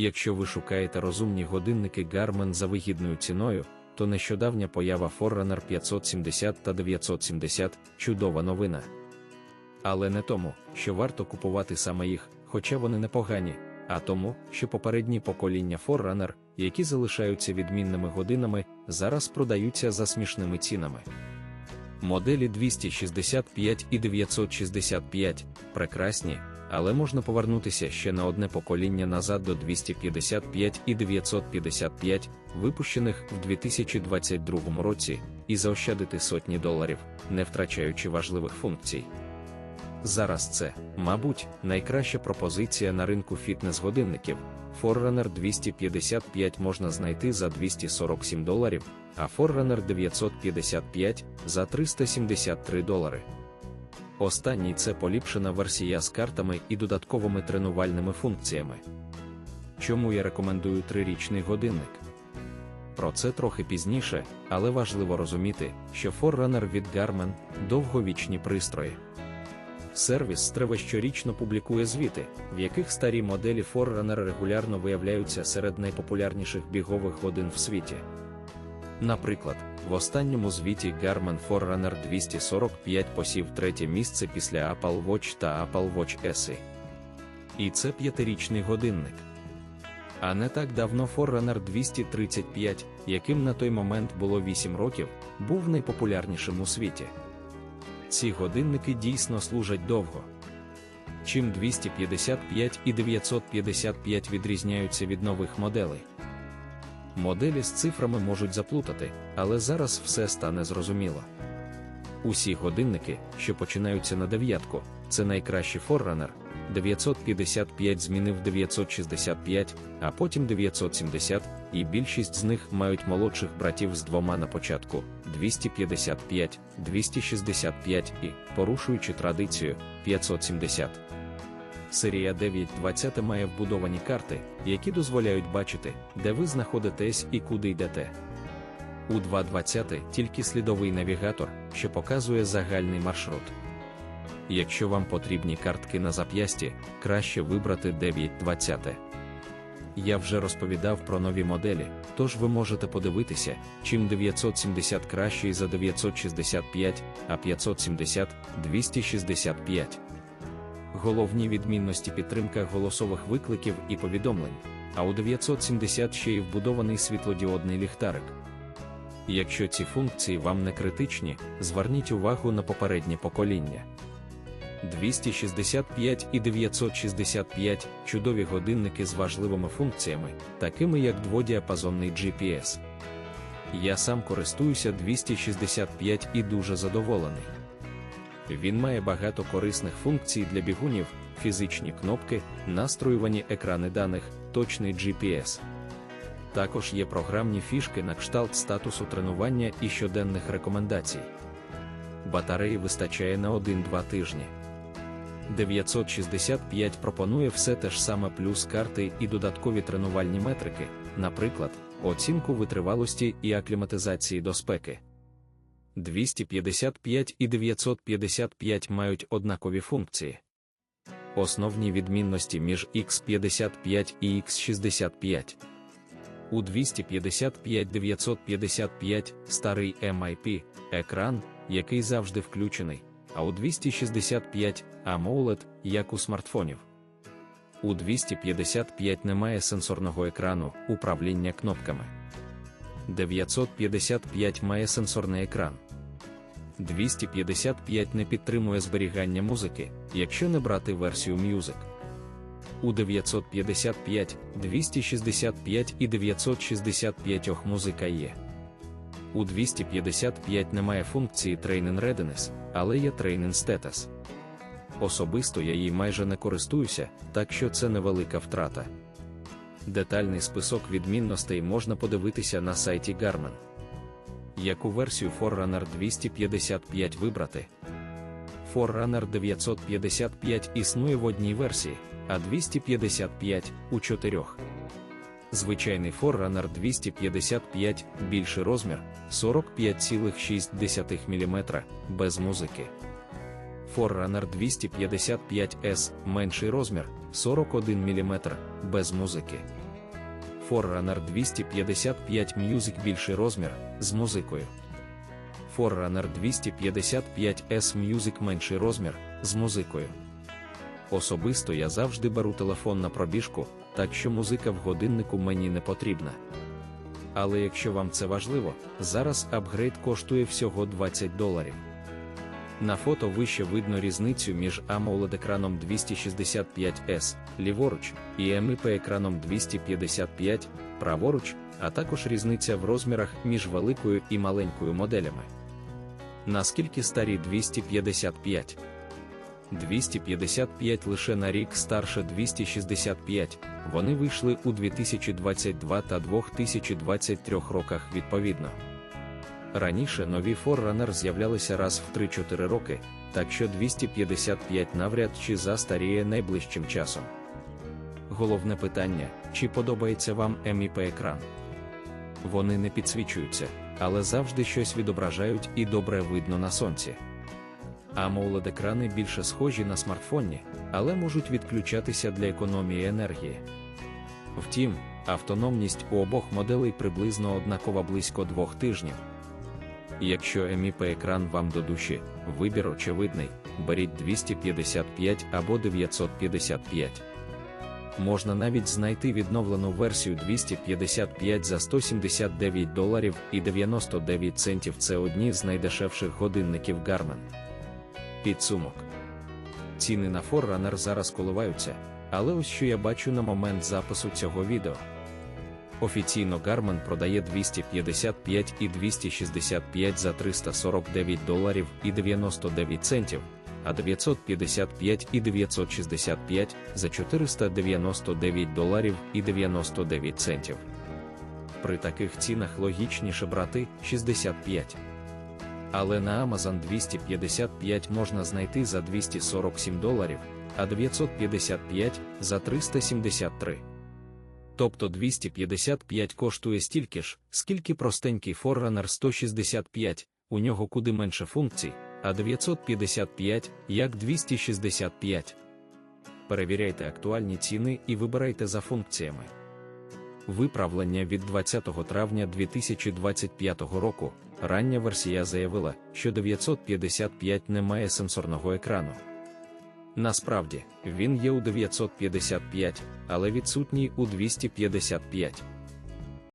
Якщо ви шукаєте розумні годинники Garmin за вигідною ціною, то нещодавня поява Forerunner 570 та 970 чудова новина. Але не тому, що варто купувати саме їх, хоча вони непогані, а тому, що попередні покоління Forerunner, які залишаються відмінними годинами, зараз продаються за смішними цінами. Моделі 265 і 965 прекрасні, але можна повернутися ще на одне покоління назад до 255 і 955, випущених в 2022 році, і заощадити сотні доларів, не втрачаючи важливих функцій. Зараз це, мабуть, найкраща пропозиція на ринку фітнес-годинників. Forerunner 255 можна знайти за 247 доларів, а Forerunner 955 за 373 долари. Останній це поліпшена версія з картами і додатковими тренувальними функціями. Чому я рекомендую трирічний годинник? Про це трохи пізніше, але важливо розуміти, що Forerunner від Garmin довговічні пристрої. Сервіс Стрева щорічно публікує звіти, в яких старі моделі Forerunner регулярно виявляються серед найпопулярніших бігових годин в світі. Наприклад, в останньому звіті Garmin Forerunner 245 посів третє місце після Apple Watch та Apple Watch SE. І це п'ятирічний годинник. А не так давно Forerunner 235, яким на той момент було 8 років, був найпопулярнішим у світі. Ці годинники дійсно служать довго. Чим 255 і 955 відрізняються від нових моделей. Моделі з цифрами можуть заплутати, але зараз все стане зрозуміло. Усі годинники, що починаються на дев'ятку, це найкращий Forerunner, 955 змінив 965, а потім 970, і більшість з них мають молодших братів з двома на початку 255, 265 і, порушуючи традицію, 570. Серія 920 має вбудовані карти, які дозволяють бачити, де ви знаходитесь і куди йдете. У 220 тільки слідовий навігатор, що показує загальний маршрут. Якщо вам потрібні картки на зап'ясті, краще вибрати 920. Я вже розповідав про нові моделі, тож ви можете подивитися, чим 970 кращий за 965, а 570 265. Головні відмінності підтримка голосових викликів і повідомлень, а у 970 ще й вбудований світлодіодний ліхтарик. Якщо ці функції вам не критичні, зверніть увагу на попереднє покоління. 265 і 965 чудові годинники з важливими функціями, такими як дводіапазонний GPS. Я сам користуюся 265 і дуже задоволений. Він має багато корисних функцій для бігунів, фізичні кнопки, настроювані екрани даних, точний GPS. Також є програмні фішки на кшталт статусу тренування і щоденних рекомендацій. Батареї вистачає на 1-2 тижні. 965 пропонує все те ж саме плюс карти і додаткові тренувальні метрики, наприклад, оцінку витривалості і акліматизації до спеки. 255 і 955 мають однакові функції. Основні відмінності між X55 і X65. У 255-955 старий MIP екран, який завжди включений, а у 265 AMOLED, як у смартфонів. У 255 немає сенсорного екрану управління кнопками. 955 має сенсорний екран. 255 не підтримує зберігання музики, якщо не брати версію Music. У 955, 265 і 965 музика є. У 255 немає функції Training Readiness, але є Training Status. Особисто я їй майже не користуюся, так що це невелика втрата. Детальний список відмінностей можна подивитися на сайті Garmin. Яку версію Forerunner 255 вибрати? Forerunner 955 існує в одній версії, а 255 у чотирьох. Звичайний Forerunner 255 більший розмір 45,6 мм без музики. Forerunner 255 S менший розмір 41 мм без музики. Forerunner 255 Music більший розмір з музикою. Forerunner 255 S Music менший розмір з музикою. Особисто я завжди беру телефон на пробіжку, так що музика в годиннику мені не потрібна. Але якщо вам це важливо, зараз апгрейд коштує всього 20 доларів. На фото вище видно різницю між AMOLED-екраном 265S ліворуч і MIP-екраном 255 праворуч, а також різниця в розмірах між великою і маленькою моделями. Наскільки старі 255? 255 лише на рік старше 265, вони вийшли у 2022 та 2023 роках відповідно. Раніше нові Forerunner з'являлися раз в 3-4 роки, так що 255 навряд чи застаріє найближчим часом. Головне питання: чи подобається вам MIP екран? Вони не підсвічуються, але завжди щось відображають і добре видно на сонці. amoled екрани більше схожі на смартфоні, але можуть відключатися для економії енергії. Втім, автономність у обох моделей приблизно однакова близько двох тижнів. Якщо MIP екран вам до душі, вибір очевидний, беріть 255 або 955. Можна навіть знайти відновлену версію 255 за 179 доларів і 99 центів це одні з найдешевших годинників Garmin. Підсумок. Ціни на Forerunner зараз коливаються, але ось що я бачу на момент запису цього відео. Офіційно Garmin продає 255 і 265 за 349 доларів і 99 центів, а 955 і 965 за 499 доларів і 99 центів. При таких цінах логічніше брати 65. Але на Amazon 255 можна знайти за 247 доларів, а 955 за 373. Тобто 255 коштує стільки ж, скільки простенький Forerunner 165, у нього куди менше функцій, а 955 як 265. Перевіряйте актуальні ціни і вибирайте за функціями. Виправлення від 20 травня 2025 року. Рання версія заявила, що 955 не має сенсорного екрану. Насправді, він є у 955, але відсутній у 255.